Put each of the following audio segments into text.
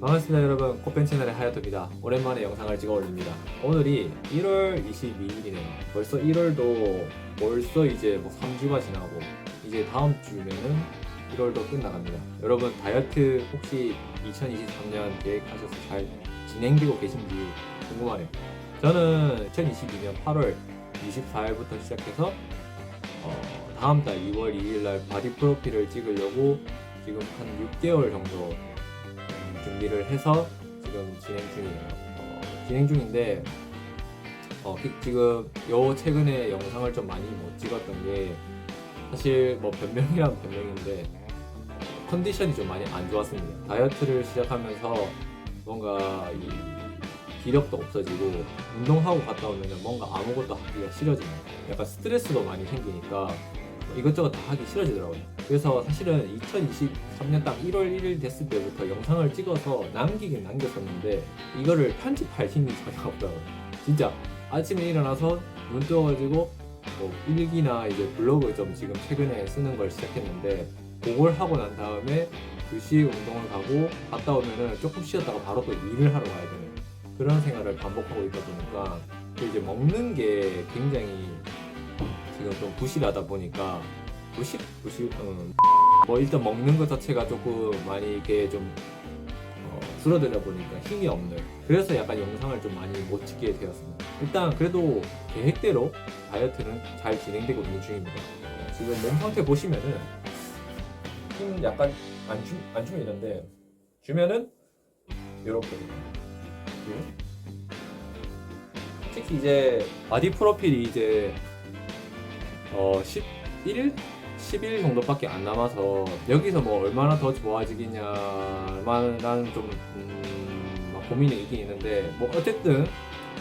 반갑습니다 여러분. 코펜 채널의 하야토입니다. 오랜만에 영상을 찍어 올립니다. 오늘이 1월 22일이네요. 벌써 1월도 벌써 이제 뭐 3주가 지나고 이제 다음 주면은 1월도 끝나갑니다. 여러분 다이어트 혹시 2023년 계획하셔서 잘 진행되고 계신지 궁금하네요. 저는 2022년 8월 24일부터 시작해서 어, 다음 달 2월 2일 날 바디 프로필을 찍으려고 지금 한 6개월 정도 음, 준비를 해서 지금 진행 중이에요. 어, 진행 중인데 어, 기- 지금 요 최근에 영상을 좀 많이 못 찍었던 게 사실 뭐 변명이란 변명인데 어, 컨디션이 좀 많이 안 좋았습니다. 다이어트를 시작하면서 뭔가 이 기력도 없어지고 운동하고 갔다 오면 뭔가 아무것도 하기가 싫어지는 약간 스트레스도 많이 생기니까 뭐 이것저것 다 하기 싫어지더라고요. 그래서 사실은 2023년 딱 1월 1일 됐을 때부터 영상을 찍어서 남기긴 남겼었는데 이거를 편집할 힘이 전혀 없더라고요. 진짜 아침에 일어나서 눈 뜨어가지고 뭐 일기나 이제 블로그 좀 지금 최근에 쓰는 걸 시작했는데 그걸 하고 난 다음에 2시에 운동을 가고 갔다 오면은 조금 쉬었다가 바로 또 일을 하러 가야 되는 그런 생활을 반복하고 있다 보니까 또 이제 먹는 게 굉장히 지금 좀 부실하다 보니까 부실? 부실? 음, 뭐 일단 먹는 것 자체가 조금 많이 이렇게 좀 어, 줄어들다 보니까 힘이 없는 그래서 약간 영상을 좀 많이 못 찍게 되었습니다 일단 그래도 계획대로 다이어트는 잘 진행되고 있는 중입니다 어, 지금 몸 상태 보시면은 힘 약간 안, 주, 안 주면 이런데 주면은 이렇게 특히 이제 바디 프로필이 이제 어 11일? 10일 정도밖에 안 남아서 여기서 뭐 얼마나 더 좋아지겠냐만한 좀 음, 막 고민이 있긴 있는데 뭐 어쨌든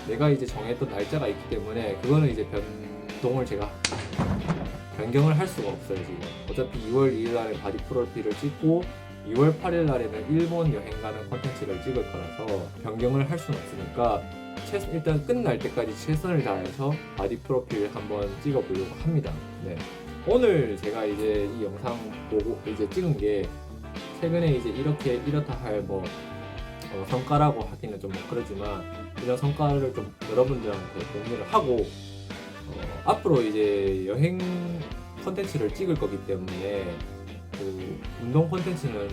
내가 이제 정했던 날짜가 있기 때문에 그거는 이제 변동을 제가 변경을 할 수가 없어요 지금 어차피 2월 2일 날에 바디 프로필을 찍고 2월 8일 날에는 일본 여행 가는 콘텐츠를 찍을 거라서 변경을 할 수는 없으니까 최- 일단 끝날 때까지 최선을 다해서 바디 프로필 한번 찍어보려고 합니다. 네. 오늘 제가 이제 이 영상 보고 이제 찍은 게 최근에 이제 이렇게 이렇다 할뭐 성과라고 하기는 좀뭐 그러지만 이런 성과를 좀 여러분들한테 공유를 하고 어, 앞으로 이제 여행 컨텐츠를 찍을 거기 때문에 그 운동 콘텐츠는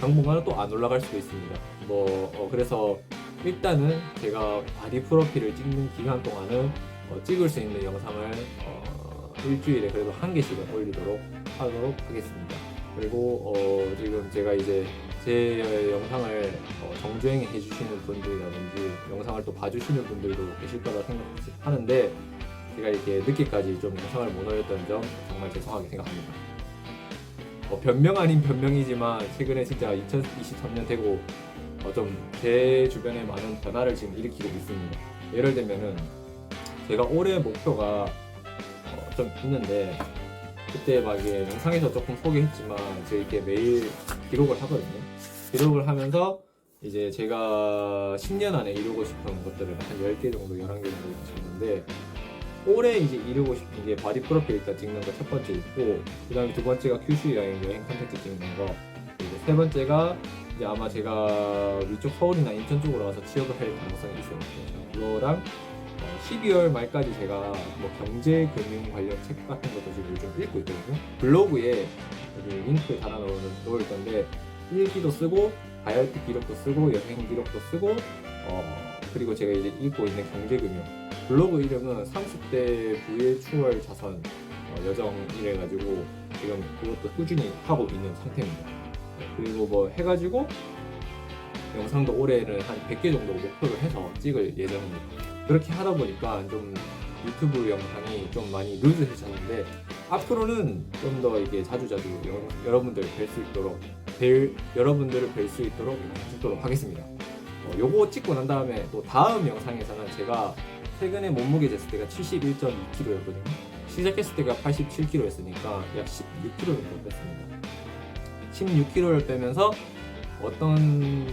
당분간은 또 안 올라갈 수도 있습니다. 뭐 어, 그래서 일단은 제가 바디 프로필을 찍는 기간 동안은 어, 찍을 수 있는 영상을 어, 일주일에 그래도 한 개씩은 올리도록 하도록 하겠습니다. 그리고 어, 지금 제가 이제 제 영상을 어, 정주행해 해주시는 분들이라든지 영상을 또 봐주시는 분들도 계실 거라 생각하는데 제가 이렇게 늦게까지 좀 영상을 못 올렸던 점 정말 죄송하게 생각합니다. 어, 변명 아닌 변명이지만 최근에 진짜 2023년 되고 어, 좀제 주변에 많은 변화를 지금 일으키고 있습니다. 예를 들면은 제가 올해 목표가 어, 좀 있는데 그때 막 이게 영상에서 조금 소개했지만 제가 이렇게 매일 기록을 하거든요. 기록을 하면서 이제 제가 10년 안에 이루고 싶은 것들을 한 10개 정도, 11개 정도 있었는데 올해 이제 이루고 싶은 게 바디 프로필 일단 찍는 거 첫 번째 있고 그 다음에 두 번째가 큐슈 여행 여행 컨텐츠 찍는 거 그리고 세 번째가 이제 아마 제가 위쪽 서울이나 인천 쪽으로 가서 취업을 할 가능성이 있어요. 그거랑 어, 12월 말까지 제가 뭐 경제 금융 관련 책 같은 것도 지금 요즘 읽고 있거든요. 블로그에 여기 링크 달아 놓을 건데 일기도 쓰고 다이어트 기록도 쓰고 여행 기록도 쓰고 어 그리고 제가 이제 읽고 있는 경제 금융 블로그 이름은 30대 부의 추월 자선 어, 여정 이래가지고 지금 그것도 꾸준히 하고 있는 상태입니다. 네, 그리고 뭐 해가지고 영상도 올해는 한 100개 정도 목표를 해서 찍을 예정입니다. 그렇게 하다 보니까 좀 유튜브 영상이 좀 많이 루즈해졌는데 앞으로는 좀 더 이게 자주자주 여- 여러분들 뵐 수 있도록 뵐 여러분들을 뵐 수 있도록 찍도록 하겠습니다. 어, 요거 찍고 난 다음에 또 다음 영상에서는 제가 최근에 몸무게 쟀을 때가 71.2kg였거든요. 시작했을 때가 87kg였으니까 약 16kg 정도 뺐습니다. 16kg를 빼면서 어떤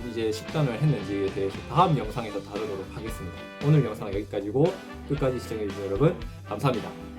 이제 식단을 했는지에 대해서 다음 영상에서 다루도록 하겠습니다. 오늘 영상 여기까지고 끝까지 시청해주신 여러분 감사합니다.